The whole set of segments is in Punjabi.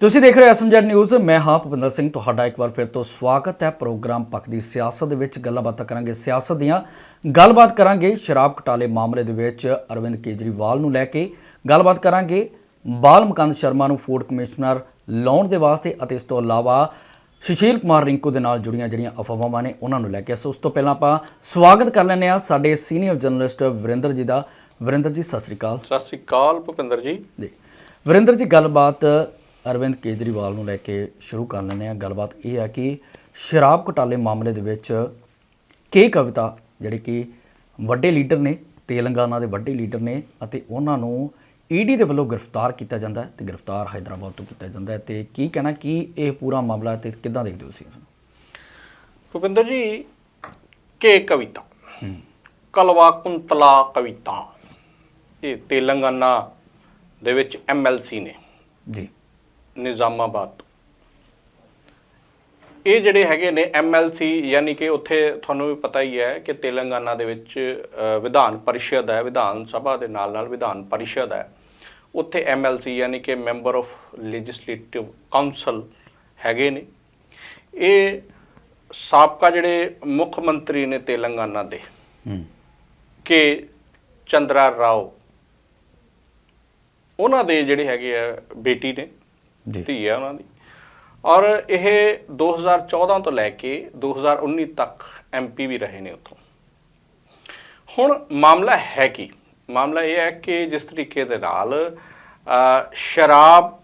ਤੁਸੀਂ ਦੇਖ ਰਹੇ ਹੋ ਐਸਐਮਜੈਡ ਨਿਊਜ਼ ਮੈਂ ਹਾਂ ਭੁਪਿੰਦਰ ਸਿੰਘ ਤੁਹਾਡਾ ਇੱਕ ਵਾਰ ਫਿਰ ਤੋਂ ਸਵਾਗਤ ਹੈ ਪ੍ਰੋਗਰਾਮ ਪੱਖ ਦੀ ਸਿਆਸਤ ਦੇ ਵਿੱਚ। ਗੱਲਾਂ ਬਾਤਾਂ ਕਰਾਂਗੇ ਸਿਆਸਤ ਦੀਆਂ। ਗੱਲਬਾਤ ਕਰਾਂਗੇ ਸ਼ਰਾਬ ਘਟਾਲੇ ਮਾਮਲੇ ਦੇ ਵਿੱਚ ਅਰਵਿੰਦ ਕੇਜਰੀਵਾਲ ਨੂੰ ਲੈ ਕੇ। ਗੱਲਬਾਤ ਕਰਾਂਗੇ ਬਾਲ ਮੁਕੰਦ ਸ਼ਰਮਾ ਨੂੰ ਫੂਡ ਕਮਿਸ਼ਨਰ ਲਾਉਣ ਦੇ ਵਾਸਤੇ ਅਤੇ ਇਸ ਤੋਂ ਇਲਾਵਾ ਸੁਸ਼ੀਲ ਕੁਮਾਰ ਰਿੰਕੂ ਦੇ ਨਾਲ ਜੁੜੀਆਂ ਜਿਹੜੀਆਂ ਅਫਵਾਹਾਂ ਨੇ ਉਹਨਾਂ ਨੂੰ ਲੈ ਕੇ। ਸੋ ਉਸ ਤੋਂ ਪਹਿਲਾਂ ਆਪਾਂ ਸਵਾਗਤ ਕਰ ਲੈਂਦੇ ਹਾਂ ਸਾਡੇ ਸੀਨੀਅਰ ਜਰਨਲਿਸਟ ਵਰਿੰਦਰ ਜੀ ਦਾ। ਵਰਿੰਦਰ ਜੀ ਸਤਿ ਸ੍ਰੀ ਅਕਾਲ। ਸਤਿ ਸ੍ਰੀ ਅਕਾਲ ਭੁਪਿੰਦਰ ਜੀ। ਜੀ। ਵਰਿੰਦਰ ਜੀ ਗੱਲਬਾਤ ਅਰਵਿੰਦ ਕੇਜਰੀਵਾਲ ਨੂੰ ਲੈ ਕੇ ਸ਼ੁਰੂ ਕਰ ਲੈਂਦੇ ਆ ਗੱਲਬਾਤ ਇਹ ਆ ਕਿ ਸ਼ਰਾਬ ਘੁਟਾਲੇ ਮਾਮਲੇ ਦੇ ਵਿੱਚ ਕੇ ਕਵਿਤਾ ਜਿਹੜੇ ਕਿ ਵੱਡੇ ਲੀਡਰ ਨੇ ਤੇਲੰਗਾਨਾ ਦੇ ਵੱਡੇ ਲੀਡਰ ਨੇ ਅਤੇ ਉਹਨਾਂ ਨੂੰ ਈਡੀ ਦੇ ਵੱਲੋਂ ਗ੍ਰਿਫਤਾਰ ਕੀਤਾ ਜਾਂਦਾ ਹੈ ਤੇ ਗ੍ਰਿਫਤਾਰ ਹైదరాబాద్ ਤੋਂ ਕੀਤਾ ਜਾਂਦਾ ਹੈ। ਤੇ ਕੀ ਕਹਿਣਾ ਕੀ ਇਹ ਪੂਰਾ ਮਾਮਲਾ ਤੇ ਕਿੱਦਾਂ ਦੇਖਦੇ ਹੋ ਤੁਸੀਂ ਭੁਪਿੰਦਰ ਜੀ ਕੇ ਕਵਿਤਾ। ਕਲਵਾ ਕੁੰਤਲਾ ਕਵਿਤਾ। ਇਹ ਤੇਲੰਗਾਨਾ ਦੇ ਵਿੱਚ ਐਮਐਲਸੀ ਨੇ। ਜੀ। ਨਿਜ਼ਾਮਾਬਾਦ ਤੋਂ। ਇਹ ਜਿਹੜੇ ਹੈਗੇ ਨੇ ਐਮਐਲਸੀ ਯਾਨੀ ਕਿ ਉੱਥੇ ਤੁਹਾਨੂੰ ਵੀ ਪਤਾ ਹੀ ਹੈ ਕਿ ਤੇਲੰਗਾਨਾ ਦੇ ਵਿੱਚ ਵਿਧਾਨ ਪਰਿਸ਼ਦ ਹੈ ਵਿਧਾਨ ਸਭਾ ਦੇ ਨਾਲ ਨਾਲ ਵਿਧਾਨ ਪਰਿਸ਼ਦ ਹੈ। ਉੱਥੇ ਐਮਐਲਸੀ ਯਾਨੀ ਕਿ ਮੈਂਬਰ ਆਫ ਲੈਜਿਸਲੇਟਿਵ ਕਾਉਂਸਲ ਹੈਗੇ ਨੇ। ਇਹ ਸਾਬਕਾ ਜਿਹੜੇ ਮੁੱਖ ਮੰਤਰੀ ਨੇ ਤੇਲੰਗਾਨਾ ਦੇ ਹੂੰ। ਕਿ ਚੰਦਰਾ ਰਾਓ। ਉਹਨਾਂ ਦੇ ਜਿਹੜੇ ਹੈਗੇ ਆ ਬੇਟੀ ਨੇ। ਧੀ ਹੈ ਉਹਨਾਂ ਦੀ। ਔਰ ਇਹ 2014 ਤੋਂ ਲੈ ਕੇ 2019 ਤੱਕ ਐਮਪੀ ਵੀ ਰਹੇ ਨੇ ਉੱਥੋਂ। ਹੁਣ ਮਾਮਲਾ ਹੈ ਕੀ? ਮਾਮਲਾ ਇਹ ਹੈ ਕਿ ਜਿਸ ਤਰੀਕੇ ਦੇ ਨਾਲ ਸ਼ਰਾਬ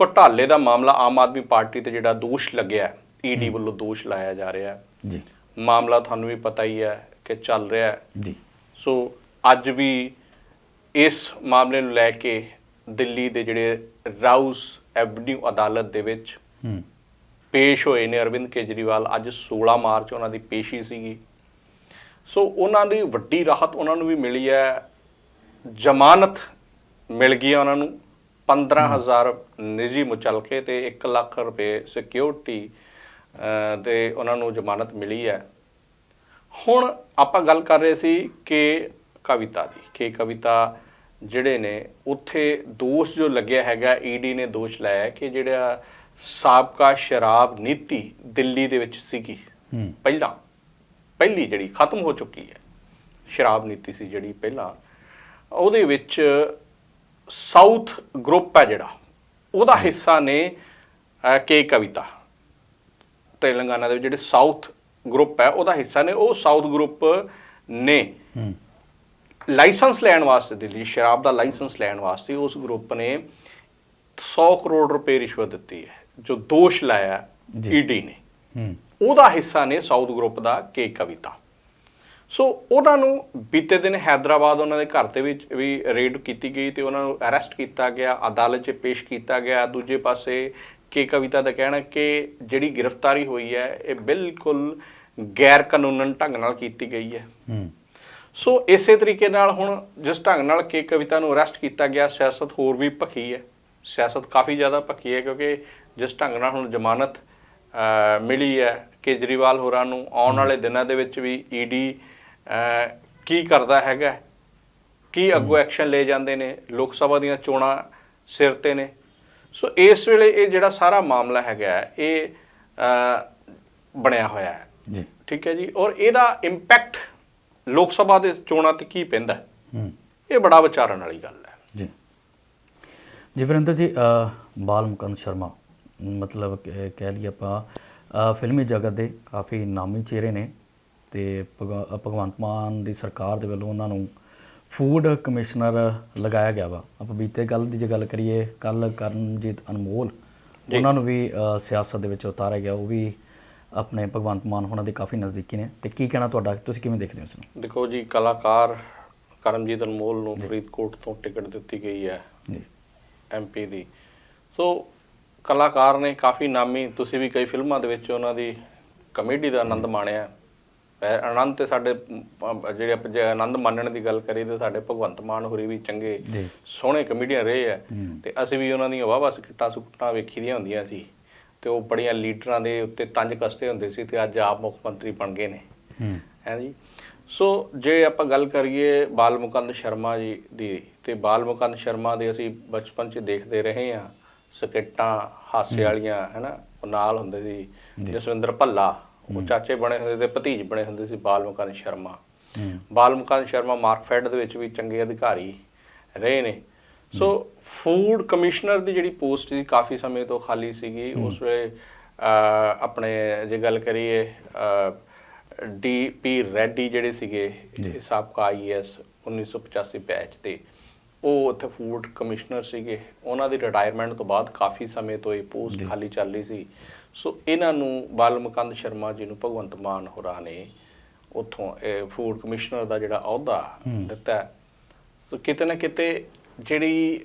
ਘੁਟਾਲੇ ਦਾ ਮਾਮਲਾ ਆਮ ਆਦਮੀ ਪਾਰਟੀ ਤੇ ਜਿਹੜਾ ਦੋਸ਼ ਲੱਗਿਆ ਈਡੀ ਵੱਲੋਂ ਦੋਸ਼ ਲਾਇਆ ਜਾ ਰਿਹਾ ਹੈ। ਜੀ। ਮਾਮਲਾ ਤੁਹਾਨੂੰ ਵੀ ਪਤਾ ਹੀ ਹੈ ਕਿ ਚੱਲ ਰਿਹਾ ਹੈ। ਜੀ। ਸੋ ਅੱਜ ਵੀ ਇਸ ਮਾਮਲੇ ਨੂੰ ਲੈ ਕੇ ਦਿੱਲੀ ਦੇ ਜਿਹੜੇ ਰਾਉਸ ਐਵਨਿਊ ਅਦਾਲਤ ਦੇ ਵਿੱਚ ਹੂੰ। ਪੇਸ਼ ਹੋਏ ਨੇ ਅਰਵਿੰਦ ਕੇਜਰੀਵਾਲ। ਅੱਜ 16 ਮਾਰਚ ਉਹਨਾਂ ਦੀ ਪੇਸ਼ੀ ਸੀਗੀ। ਸੋ ਉਹਨਾਂ ਦੀ ਵੱਡੀ ਰਾਹਤ ਉਹਨਾਂ ਨੂੰ ਵੀ ਮਿਲੀ ਹੈ। ਜ਼ਮਾਨਤ ਮਿਲ ਗਈ ਹੈ ਉਹਨਾਂ ਨੂੰ। 15000 ਨਿੱਜੀ ਮੁਚਲਕੇ ਤੇ 1 ਲੱਖ ਰੁਪਏ ਸਿਕਿਉਰਿਟੀ ਤੇ ਉਹਨਾਂ ਨੂੰ ਜ਼ਮਾਨਤ ਮਿਲੀ ਹੈ। ਹੁਣ ਆਪਾਂ ਗੱਲ ਕਰ ਰਹੇ ਸੀ ਕਿ ਕਵਿਤਾ ਦੀ। ਕਿ ਕਵਿਤਾ ਜਿਹੜੇ ਨੇ ਉੱਥੇ ਦੋਸ਼ ਜੋ ਲੱਗਿਆ ਹੈਗਾ ਈਡੀ ਨੇ ਦੋਸ਼ ਲਾਇਆ ਕਿ ਜਿਹੜਾ ਸਾਬਕਾ ਸ਼ਰਾਬ ਨੀਤੀ ਦਿੱਲੀ ਦੇ ਵਿੱਚ ਸੀਗੀ। ਪਹਿਲਾਂ ਪਹਿਲੀ ਜਿਹੜੀ ਖਤਮ ਹੋ ਚੁੱਕੀ ਹੈ। ਸ਼ਰਾਬ ਨੀਤੀ ਸੀ ਜਿਹੜੀ ਪਹਿਲਾਂ। ਉਹਦੇ ਵਿੱਚ ਸਾਊਥ ਗਰੁੱਪ ਹੈ ਜਿਹੜਾ। ਉਹਦਾ ਹਿੱਸਾ ਨੇ ਕੇ ਕਵਿਤਾ। ਤੇਲੰਗਾਨਾ ਦੇ ਜਿਹੜੇ ਸਾਊਥ ਗਰੁੱਪ ਹੈ ਉਹਦਾ ਹਿੱਸਾ ਨੇ ਉਹ ਸਾਊਥ ਗਰੁੱਪ ਨੇ। ਲਾਇਸੈਂਸ ਲੈਣ ਵਾਸਤੇ ਦਿੱਲੀ ਸ਼ਰਾਬ ਦਾ ਲਾਇਸੈਂਸ ਲੈਣ ਵਾਸਤੇ ਉਸ ਗਰੁੱਪ ਨੇ 100 ਕਰੋੜ ਰੁਪਏ ਰਿਸ਼ਵਤ ਦਿੱਤੀ ਹੈ ਜੋ ਦੋਸ਼ ਲਾਇਆ ਈਡੀ ਨੇ। ਉਹਦਾ ਹਿੱਸਾ ਨੇ ਸਾਊਥ ਗਰੁੱਪ ਦਾ ਕੇ ਕਵਿਤਾ। ਸੋ ਉਹਨਾਂ ਨੂੰ ਬੀਤੇ ਦਿਨ ਹైదరాబాద్ ਉਹਨਾਂ ਦੇ ਘਰ ਦੇ ਵਿੱਚ ਵੀ ਰੇਡ ਕੀਤੀ ਗਈ ਤੇ ਉਹਨਾਂ ਨੂੰ ਅਰੈਸਟ ਕੀਤਾ ਗਿਆ ਅਦਾਲਤ 'ਚ ਪੇਸ਼ ਕੀਤਾ ਗਿਆ। ਦੂਜੇ ਪਾਸੇ ਕੇ ਕਵਿਤਾ ਦਾ ਕਹਿਣਾ ਕਿ ਜਿਹੜੀ ਗ੍ਰਿਫਤਾਰੀ ਹੋਈ ਹੈ ਇਹ ਬਿਲਕੁਲ ਗੈਰ ਕਾਨੂੰਨਨ ਢੰਗ ਨਾਲ ਕੀਤੀ ਗਈ ਹੈ। ਸੋ ਇਸੇ ਤਰੀਕੇ ਨਾਲ ਹੁਣ ਜਿਸ ਢੰਗ ਨਾਲ ਕੇ ਕਵਿਤਾ ਨੂੰ ਅਰੈਸਟ ਕੀਤਾ ਗਿਆ ਸਿਆਸਤ ਹੋਰ ਵੀ ਭਖੀ ਹੈ। ਸਿਆਸਤ ਕਾਫੀ ਜ਼ਿਆਦਾ ਭਖੀ ਹੈ ਕਿਉਂਕਿ ਜਿਸ ਢੰਗ ਨਾਲ ਹੁਣ ਜ਼ਮਾਨਤ ਮਿਲੀ ਹੈ ਕੇਜਰੀਵਾਲ ਹੋਰਾਂ ਨੂੰ ਆਉਣ ਵਾਲੇ ਦਿਨਾਂ ਦੇ ਵਿੱਚ ਵੀ ਈਡੀ ਕੀ ਕਰਦਾ ਹੈਗਾ? ਕੀ ਅੱਗੋਂ ਐਕਸ਼ਨ ਲੈ ਜਾਂਦੇ ਨੇ? ਲੋਕ ਸਭਾ ਦੀਆਂ ਚੋਣਾਂ ਸਿਰ ਤੇ ਨੇ। ਸੋ ਇਸ ਵੇਲੇ ਇਹ ਜਿਹੜਾ ਸਾਰਾ ਮਾਮਲਾ ਹੈਗਾ ਇਹ ਬਣਿਆ ਹੋਇਆ ਹੈ। ਜੀ। ਠੀਕ ਹੈ ਜੀ? ਔਰ ਇਹਦਾ ਇੰਪੈਕਟ ਲੋਕ ਸਭਾ ਦੇ ਚੋਣਾਂ ਤੇ ਕੀ ਪੈਂਦਾ ਇਹ ਬੜਾ ਵਿਚਾਰਨ ਵਾਲੀ ਗੱਲ ਹੈ। ਜੀ। ਜੀ ਵਰਿੰਦਰ ਜੀ ਬਾਲ ਮੁਕੰਦ ਸ਼ਰਮਾ ਮਤਲਬ ਕਹਿ ਲਈਏ ਆਪਾਂ ਫਿਲਮੀ ਜਗਤ ਦੇ ਕਾਫੀ ਨਾਮੀ ਚਿਹਰੇ ਨੇ ਤੇ ਭਗਵ- ਭਗਵੰਤ ਮਾਨ ਦੀ ਸਰਕਾਰ ਦੇ ਵੱਲੋਂ ਉਹਨਾਂ ਨੂੰ ਫੂਡ ਕਮਿਸ਼ਨਰ ਲਗਾਇਆ ਗਿਆ ਵਾ। ਆਪਾਂ ਬੀਤੇ ਗੱਲ ਦੀ ਜੇ ਗੱਲ ਕਰੀਏ ਕੱਲ ਕਰਨਜੀਤ ਅਨਮੋਲ। ਉਹਨਾਂ ਨੂੰ ਵੀ ਸਿਆਸਤ ਦੇ ਵਿੱਚ ਉਤਾਰਿਆ ਗਿਆ ਉਹ ਵੀ ਆਪਣੇ ਭਗਵੰਤ ਮਾਨ ਉਹਨਾਂ ਦੇ ਕਾਫੀ ਨਜ਼ਦੀਕੀ ਨੇ। ਤੇ ਕੀ ਕਹਿਣਾ ਤੁਹਾਡਾ? ਤੁਸੀਂ ਕਿਵੇਂ ਦੇਖਦੇ ਹੋ ਇਸ ਨੂੰ? ਦੇਖੋ ਜੀ ਕਲਾਕਾਰ ਕਰਮਜੀਤ ਅਨਮੋਲ ਨੂੰ ਫਰੀਦਕੋਟ ਤੋਂ ਟਿਕਟ ਦਿੱਤੀ ਗਈ ਹੈ ਜੀ। ਐਮਪੀ ਦੀ। ਸੋ ਕਲਾਕਾਰ ਨੇ ਕਾਫੀ ਨਾਮੀ ਤੁਸੀਂ ਵੀ ਕਈ ਫਿਲਮਾਂ ਦੇ ਵਿੱਚ ਉਹਨਾਂ ਦੀ ਕਮੇਡੀ ਦਾ ਆਨੰਦ ਮਾਣਿਆ। ਆਨੰਦ ਤੇ ਸਾਡੇ ਜਿਹੜੇ ਜੇ ਆਨੰਦ ਮਾਣਨ ਦੀ ਗੱਲ ਕਰੀਏ ਤੇ ਸਾਡੇ ਭਗਵੰਤ ਮਾਨ ਹੋਰੀ ਵੀ ਚੰਗੇ ਸੋਹਣੇ ਕਮੇਡੀਅਨ ਰਹੇ ਆ। ਤੇ ਅਸੀਂ ਵੀ ਉਹਨਾਂ ਦੀਆਂ ਵਾਵਾ ਸਕਿੱਟਾਂ ਸੁਕਟਾਂ ਵੇਖੀ ਦੀਆਂ ਹੁੰਦੀਆਂ ਸੀ। ਤੇ ਉਹ ਬੜੀਆਂ ਲੀਡਰਾਂ ਦੇ ਉੱਤੇ ਤੰਜ ਕਸਦੇ ਹੁੰਦੇ ਸੀ ਤੇ ਅੱਜ ਆਪ ਮੁੱਖ ਮੰਤਰੀ ਬਣ ਗਏ ਨੇ। ਹੂੰ। ਹੈ ਜੀ? ਸੋ ਜੇ ਆਪਾਂ ਗੱਲ ਕਰੀਏ ਬਾਲ ਮੁਕੰਦ ਸ਼ਰਮਾ ਜੀ ਦੀ ਤੇ ਬਾਲ ਮੁਕੰਦ ਸ਼ਰਮਾ ਦੇ ਅਸੀਂ ਬਚਪਨ 'ਚ ਦੇਖਦੇ ਰਹੇ ਹਾਂ ਸਕੇਟਾਂ ਹਾਸੇ ਵਾਲੀਆਂ ਹੈਨਾ ਉਹ ਨਾਲ ਹੁੰਦੇ ਸੀ ਜਸਵਿੰਦਰ ਭੱਲਾ ਉਹ ਚਾਚੇ ਬਣੇ ਹੁੰਦੇ ਤੇ ਭਤੀਜ ਬਣੇ ਹੁੰਦੇ ਸੀ ਬਾਲਮੁਕਨ ਸ਼ਰਮਾ। ਹੂੰ। ਬਾਲਮੁਕਨ ਸ਼ਰਮਾ ਮਾਰਕਫੈਡ ਦੇ ਵਿੱਚ ਵੀ ਚੰਗੇ ਅਧਿਕਾਰੀ ਰਹੇ ਨੇ। ਸੋ ਫੂਡ ਕਮਿਸ਼ਨਰ ਦੀ ਜਿਹੜੀ ਪੋਸਟ ਸੀ ਕਾਫੀ ਸਮੇਂ ਤੋਂ ਖਾਲੀ ਸੀਗੀ। ਉਸ ਵੇਲੇ ਆਪਣੇ ਜੇ ਗੱਲ ਕਰੀਏ ਡੀ ਪੀ ਰੈਡੀ ਜਿਹੜੇ ਸੀਗੇ ਸਾਬਕਾ ਆਈਐਸ 1985 ਬੈਚ ਤੇ ਉਹ ਉੱਥੇ ਫੂਡ ਕਮਿਸ਼ਨਰ ਸੀਗੇ। ਉਹਨਾਂ ਦੀ ਰਿਟਾਇਰਮੈਂਟ ਤੋਂ ਬਾਅਦ ਕਾਫੀ ਸਮੇਂ ਤੋਂ ਇਹ ਪੋਸਟ ਖਾਲੀ ਚੱਲ ਰਹੀ ਸੀ। ਸੋ ਇਹਨਾਂ ਨੂੰ ਬਾਲਮਕੰਦ ਸ਼ਰਮਾ ਜੀ ਨੂੰ ਭਗਵੰਤ ਮਾਨ ਹੋਰਾਂ ਨੇ ਉੱਥੋਂ ਇਹ ਫੂਡ ਕਮਿਸ਼ਨਰ ਦਾ ਜਿਹੜਾ ਅਹੁਦਾ ਦਿੱਤਾ। ਸੋ ਕਿਤੇ ਨਾ ਕਿਤੇ ਜਿਹੜੀ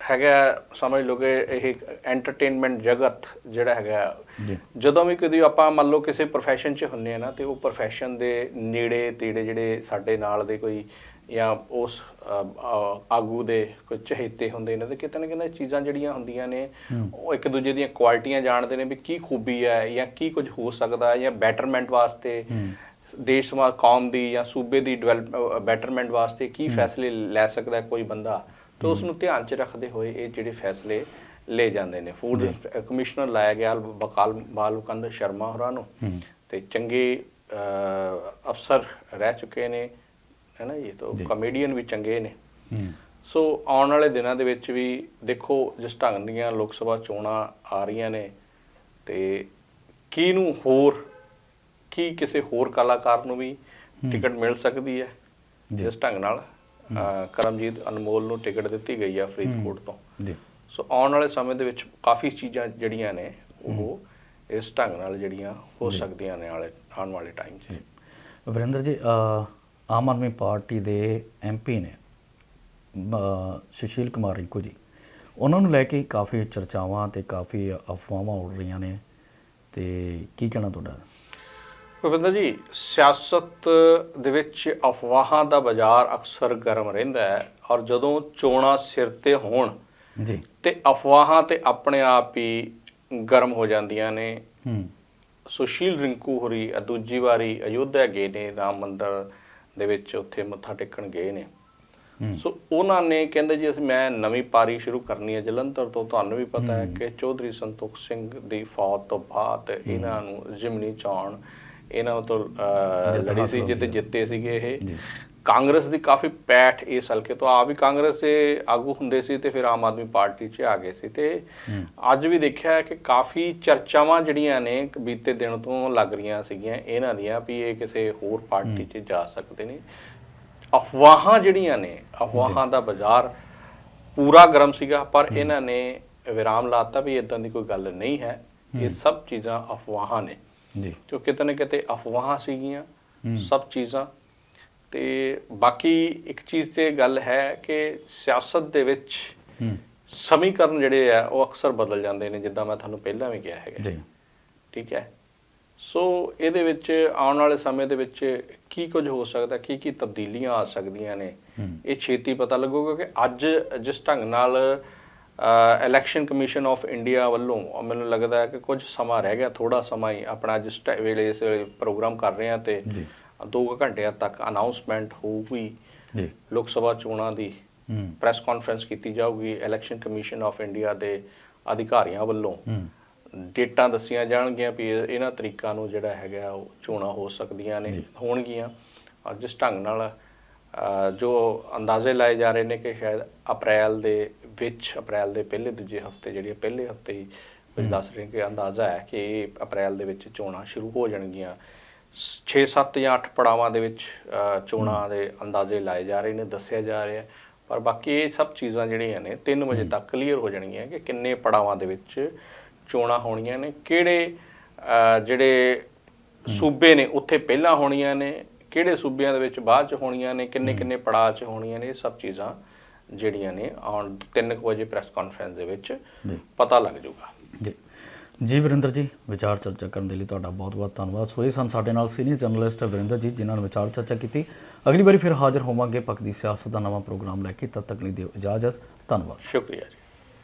ਹੈਗਾ ਸਮਝ ਕਿ ਇਹ ਐਂਟਰਟੇਨਮੈਂਟ ਜਗਤ ਜਿਹੜਾ ਹੈਗਾ ਜਦੋਂ ਵੀ ਕਦੀ ਆਪਾਂ ਮੰਨ ਲਓ ਕਿਸੇ profession 'ਚ ਹੁੰਨੇ ਆ ਨਾ ਤੇ ਉਹ profession ਦੇ ਨੇੜੇ ਤੇੜੇ ਜਿਹੜੇ ਸਾਡੇ ਨਾਲ ਦੇ ਕੋਈ ਜਾਂ ਉਸ ਆਗੂ ਦੇ ਕੋਈ ਚਹੇਤੇ ਹੁੰਦੇ ਨੇ ਤੇ ਕਿਤੇ ਨਾ ਕਿਤੇ ਚੀਜ਼ਾਂ ਜਿਹੜੀਆਂ ਹੁੰਦੀਆਂ ਨੇ ਉਹ ਇੱਕ ਦੂਜੇ ਦੀਆਂ ਕੁਆਲਿਟੀਆਂ ਜਾਣਦੇ ਨੇ ਵੀ ਕੀ ਖੂਬੀ ਹੈ ਜਾਂ ਕੀ ਕੁਝ ਹੋ ਸਕਦਾ ਹੈ ਜਾਂ ਬੈਟਰਮੈਂਟ ਵਾਸਤੇ ਦੇਸ਼ ਸਮਾਜ ਕੌਮ ਦੀ ਜਾਂ ਸੂਬੇ ਦੀ ਡਿਵੈਲਪ ਬੈਟਰਮੈਂਟ ਵਾਸਤੇ ਕੀ ਫੈਸਲੇ ਲੈ ਸਕਦਾ ਕੋਈ ਬੰਦਾ ਤੇ ਉਸ ਨੂੰ ਧਿਆਨ 'ਚ ਰੱਖਦੇ ਹੋਏ ਇਹ ਜਿਹੜੇ ਫੈਸਲੇ ਲਏ ਜਾਂਦੇ ਨੇ। ਫੂਡ ਕਮਿਸ਼ਨਰ ਲਾਇਆ ਗਿਆ ਬਕਾਲ ਬਾਲਕੰਦ ਸ਼ਰਮਾ ਹੋਰਾਂ ਨੂੰ। ਤੇ ਚੰਗੇ ਅਫਸਰ ਰਹਿ ਚੁੱਕੇ ਨੇ ਹੈ ਨਾ ਇਹ ਤਾਂ ਕਮੇਡੀਅਨ ਵੀ ਚੰਗੇ ਨੇ। ਸੋ ਆਉਣ ਵਾਲੇ ਦਿਨਾਂ ਦੇ ਵਿੱਚ ਵੀ ਦੇਖੋ ਜਿਸ ਢੰਗ ਦੀਆਂ ਲੋਕ ਸਭਾ ਚੋਣਾਂ ਆ ਰਹੀਆਂ ਨੇ ਤੇ ਕੀ ਨੂੰ ਹੋਰ ਕੀ ਕਿਸੇ ਹੋਰ ਕਲਾਕਾਰ ਨੂੰ ਵੀ ਟਿਕਟ ਮਿਲ ਸਕਦੀ ਹੈ। ਜਿਸ ਢੰਗ ਨਾਲ ਕਰਮਜੀਤ ਅਨਮੋਲ ਨੂੰ ਟਿਕਟ ਦਿੱਤੀ ਗਈ ਆ ਫਰੀਦਕੋਟ ਤੋਂ। ਜੀ। ਸੋ ਆਉਣ ਵਾਲੇ ਸਮੇਂ ਦੇ ਵਿੱਚ ਕਾਫੀ ਚੀਜ਼ਾਂ ਜਿਹੜੀਆਂ ਨੇ ਉਹ ਇਸ ਢੰਗ ਨਾਲ ਜਿਹੜੀਆਂ ਹੋ ਸਕਦੀਆਂ ਨੇ ਆਲੇ ਆਉਣ ਵਾਲੇ ਟਾਈਮ 'ਚ। ਵਰਿੰਦਰ ਜੀ ਆਮ ਆਦਮੀ ਪਾਰਟੀ ਦੇ ਐਮਪੀ ਨੇ ਸੁਸ਼ੀਲ ਕੁਮਾਰ ਰਿੰਕੂ ਜੀ। ਉਹਨਾਂ ਨੂੰ ਲੈ ਕੇ ਕਾਫੀ ਚਰਚਾਵਾਂ ਤੇ ਕਾਫੀ ਅਫਵਾਹਾਂ ਉੱਡ ਰਹੀਆਂ ਨੇ। ਤੇ ਕੀ ਕਹਿਣਾ ਤੁਹਾਡਾ? ਭੁਪਿੰਦਰ ਜੀ ਸਿਆਸਤ ਦੇ ਵਿੱਚ ਅਫਵਾਹਾਂ ਦਾ ਬਾਜ਼ਾਰ ਅਕਸਰ ਗਰਮ ਰਹਿੰਦਾ ਹੈ ਔਰ ਜਦੋਂ ਚੋਣਾਂ ਸਿਰ ਤੇ ਹੋਣ ਜੀ। ਤੇ ਅਫਵਾਹਾਂ ਤੇ ਆਪਣੇ ਆਪ ਹੀ ਗਰਮ ਹੋ ਜਾਂਦੀਆਂ ਨੇ। ਹੂੰ। ਸੁਸ਼ੀਲ ਰਿੰਕੂ ਹੋਰੀ ਅ ਦੂਜੀ ਵਾਰੀ ਅਯੋਧਿਆ ਗਏ ਨੇ ਰਾਮ ਮੰਦਿਰ ਦੇ ਵਿੱਚ ਉੱਥੇ ਮੱਥਾ ਟੇਕਣ ਗਏ ਨੇ। ਸੋ ਉਹਨਾਂ ਨੇ ਕਹਿੰਦੇ ਜੀ ਅਸੀਂ ਮੈਂ ਨਵੀਂ ਪਾਰੀ ਸ਼ੁਰੂ ਕਰਨੀ ਹੈ ਜਲੰਧਰ ਤੋਂ ਤੁਹਾਨੂੰ ਵੀ ਪਤਾ ਹੈ ਕਿ ਚੌਧਰੀ ਸੰਤੋਖ ਸਿੰਘ ਦੀ ਫੌਤ ਤੋਂ ਬਾਅਦ ਇਹਨਾਂ ਨੂੰ ਜਿਮਨੀ ਚੌਣ ਇਹਨਾਂ ਤੋਂ ਲੜੀ ਸੀ ਜਿੱਤੇ। ਜਿੱਤੇ ਸੀਗੇ ਇਹ। ਕਾਂਗਰਸ ਦੀ ਕਾਫੀ ਪੈਠ ਇਸ ਹਲਕੇ ਤੋਂ। ਆ ਵੀ ਕਾਂਗਰਸ ਦੇ ਆਗੂ ਹੁੰਦੇ ਸੀ ਤੇ ਫਿਰ ਆਮ ਆਦਮੀ ਪਾਰਟੀ 'ਚ ਆ ਗਏ ਸੀ। ਤੇ ਅੱਜ ਵੀ ਦੇਖਿਆ ਕਿ ਕਾਫੀ ਚਰਚਾਵਾਂ ਜਿਹੜੀਆਂ ਨੇ ਬੀਤੇ ਦਿਨ ਤੋਂ ਲੱਗ ਰਹੀਆਂ ਸੀਗੀਆਂ ਇਹਨਾਂ ਦੀਆਂ ਵੀ ਇਹ ਕਿਸੇ ਹੋਰ ਪਾਰਟੀ 'ਚ ਜਾ ਸਕਦੇ ਨੇ। ਅਫਵਾਹਾਂ ਜਿਹੜੀਆਂ ਨੇ ਅਫਵਾਹਾਂ ਦਾ ਬਾਜ਼ਾਰ ਪੂਰਾ ਗਰਮ ਸੀਗਾ ਪਰ ਇਹਨਾਂ ਨੇ ਵਿਰਾਮ ਲਾਤਾ ਵੀ ਇਦਾਂ ਦੀ ਕੋਈ ਗੱਲ ਨਹੀਂ ਹੈ। ਇਹ ਸਭ ਚੀਜ਼ਾਂ ਅਫਵਾਹਾਂ ਨੇ। ਜੀ। ਜੋ ਕਿਤੇ ਨਾ ਕਿਤੇ ਅਫਵਾਹਾਂ ਸੀਗੀਆਂ। ਸਭ ਚੀਜ਼ਾਂ। ਤੇ ਬਾਕੀ ਇੱਕ ਚੀਜ਼ ਤੇ ਗੱਲ ਹੈ ਕਿ ਸਿਆਸਤ ਦੇ ਵਿੱਚ ਸਮੀਕਰਨ ਜਿਹੜੇ ਆ ਉਹ ਅਕਸਰ ਬਦਲ ਜਾਂਦੇ ਨੇ ਜਿੱਦਾਂ ਮੈਂ ਤੁਹਾਨੂੰ ਪਹਿਲਾਂ ਵੀ ਕਿਹਾ ਹੈਗਾ। ਜੀ। ਠੀਕ ਹੈ? ਸੋ ਇਹਦੇ ਵਿੱਚ ਆਉਣ ਵਾਲੇ ਸਮੇਂ ਦੇ ਵਿੱਚ ਕੀ ਕੁਝ ਹੋ ਸਕਦਾ ਕੀ ਕੀ ਤਬਦੀਲੀਆਂ ਆ ਸਕਦੀਆਂ ਨੇ? ਇਹ ਛੇਤੀ ਪਤਾ ਲੱਗੂਗਾ ਕਿ ਅੱਜ ਜਿਸ ਢੰਗ ਨਾਲ ਇਲੈਕਸ਼ਨ ਕਮਿਸ਼ਨ ਆਫ ਇੰਡੀਆ ਵੱਲੋਂ ਮੈਨੂੰ ਲੱਗਦਾ ਹੈ ਕਿ ਕੁਝ ਸਮਾਂ ਰਹਿ ਗਿਆ ਥੋੜਾ ਸਮਾਂ ਹੀ ਆਪਣਾ ਜਿਸ ਵੇਲੇ ਇਸ ਵੇਲੇ ਪ੍ਰੋਗਰਾਮ ਕਰ ਰਹੇ ਹਾਂ ਤੇ ਜੀ। 2 ਘੰਟਿਆਂ ਤੱਕ ਅਨਾਉਂਸਮੈਂਟ ਹੋਊਗੀ। ਜੀ। ਲੋਕ ਸਭਾ ਚੋਣਾਂ ਦੀ ਪ੍ਰੈਸ ਕਾਨਫਰੰਸ ਕੀਤੀ ਜਾਊਗੀ ਇਲੈਕਸ਼ਨ ਕਮਿਸ਼ਨ ਆਫ ਇੰਡੀਆ ਦੇ ਅਧਿਕਾਰੀਆਂ ਵੱਲੋਂ। ਡੇਟਾਂ ਦੱਸੀਆਂ ਜਾਣਗੀਆਂ ਵੀ ਇਹ- ਇਹਨਾਂ ਤਰੀਕਾਂ ਨੂੰ ਜਿਹੜਾ ਹੈਗਾ ਉਹ ਚੋਣਾਂ ਹੋ ਸਕਦੀਆਂ ਨੇ ਹੋਣਗੀਆਂ। ਔਰ ਜਿਸ ਢੰਗ ਨਾਲ ਜੋ ਅੰਦਾਜ਼ੇ ਲਾਏ ਜਾ ਰਹੇ ਨੇ ਕਿ ਸ਼ਾਇਦ ਅਪ੍ਰੈਲ ਦੇ ਵਿੱਚ ਅਪ੍ਰੈਲ ਦੇ ਪਹਿਲੇ ਦੂਜੇ ਹਫ਼ਤੇ ਜਿਹੜੀ ਪਹਿਲੇ ਹਫ਼ਤੇ ਹੀ ਕੁਝ ਦੱਸ ਰਹੇ ਕਿ ਅੰਦਾਜ਼ਾ ਹੈ ਕਿ ਅਪ੍ਰੈਲ ਦੇ ਵਿੱਚ ਚੋਣਾਂ ਸ਼ੁਰੂ ਹੋ ਜਾਣਗੀਆਂ। 6 7 ਜਾਂ 8 ਪੜਾਵਾਂ ਦੇ ਵਿੱਚ ਚੋਣਾਂ ਦੇ ਅੰਦਾਜ਼ੇ ਲਾਏ ਜਾ ਰਹੇ ਨੇ ਦੱਸਿਆ ਜਾ ਰਿਹਾ ਪਰ ਬਾਕੀ ਇਹ ਸਭ ਚੀਜ਼ਾਂ ਜਿਹੜੀਆਂ ਨੇ 3 ਵਜੇ ਤੱਕ ਕਲੀਅਰ ਹੋ ਜਾਣਗੀਆਂ ਕਿ ਕਿੰਨੇ ਪੜਾਵਾਂ ਦੇ ਵਿੱਚ ਚੋਣਾਂ ਹੋਣੀਆਂ ਨੇ ਕਿਹੜੇ ਜਿਹੜੇ ਸੂਬੇ ਨੇ ਉੱਥੇ ਪਹਿਲਾਂ ਹੋਣੀਆਂ ਨੇ ਕਿਹੜੇ ਸੂਬਿਆਂ ਦੇ ਵਿੱਚ ਬਾਅਦ ਚ ਹੋਣੀਆਂ ਨੇ ਕਿੰਨੇ ਕਿੰਨੇ ਪੜਾਅ ਚ ਹੋਣੀਆਂ ਨੇ ਇਹ ਸਭ ਚੀਜ਼ਾਂ ਜਿਹੜੀਆਂ ਨੇ ਆਉਣ 3 ਵਜੇ ਪ੍ਰੈਸ ਕਾਨਫਰੰਸ ਦੇ ਵਿੱਚ ਪਤਾ ਲੱਗ ਜਾਊਗਾ। ਜੀ। ਜੀ ਵਰਿੰਦਰ ਜੀ ਵਿਚਾਰ ਚਰਚਾ ਕਰਨ ਦੇ ਲਈ ਤੁਹਾਡਾ ਬਹੁਤ ਬਹੁਤ ਧੰਨਵਾਦ। ਸੋ ਇਹ ਸਨ ਸਾਡੇ ਨਾਲ ਸੀਨੀਅਰ ਜਰਨਲਿਸਟ ਵਰਿੰਦਰ ਜੀ ਜਿਨ੍ਹਾਂ ਨੇ ਵਿਚਾਰ ਚਰਚਾ ਕੀਤੀ। ਅਗਲੀ ਵਾਰੀ ਫਿਰ ਹਾਜ਼ਰ ਹੋਵਾਂਗੇ ਪੱਕ ਦੀ ਸਿਆਸਤ ਦਾ ਨਵਾਂ ਪ੍ਰੋਗਰਾਮ ਲੈ ਕੇ। ਤਦ ਤੱਕ ਲਈ ਦਿਓ ਇਜਾਜ਼ਤ। ਧੰਨਵਾਦ। ਸ਼ੁਕਰੀਆ ਜੀ।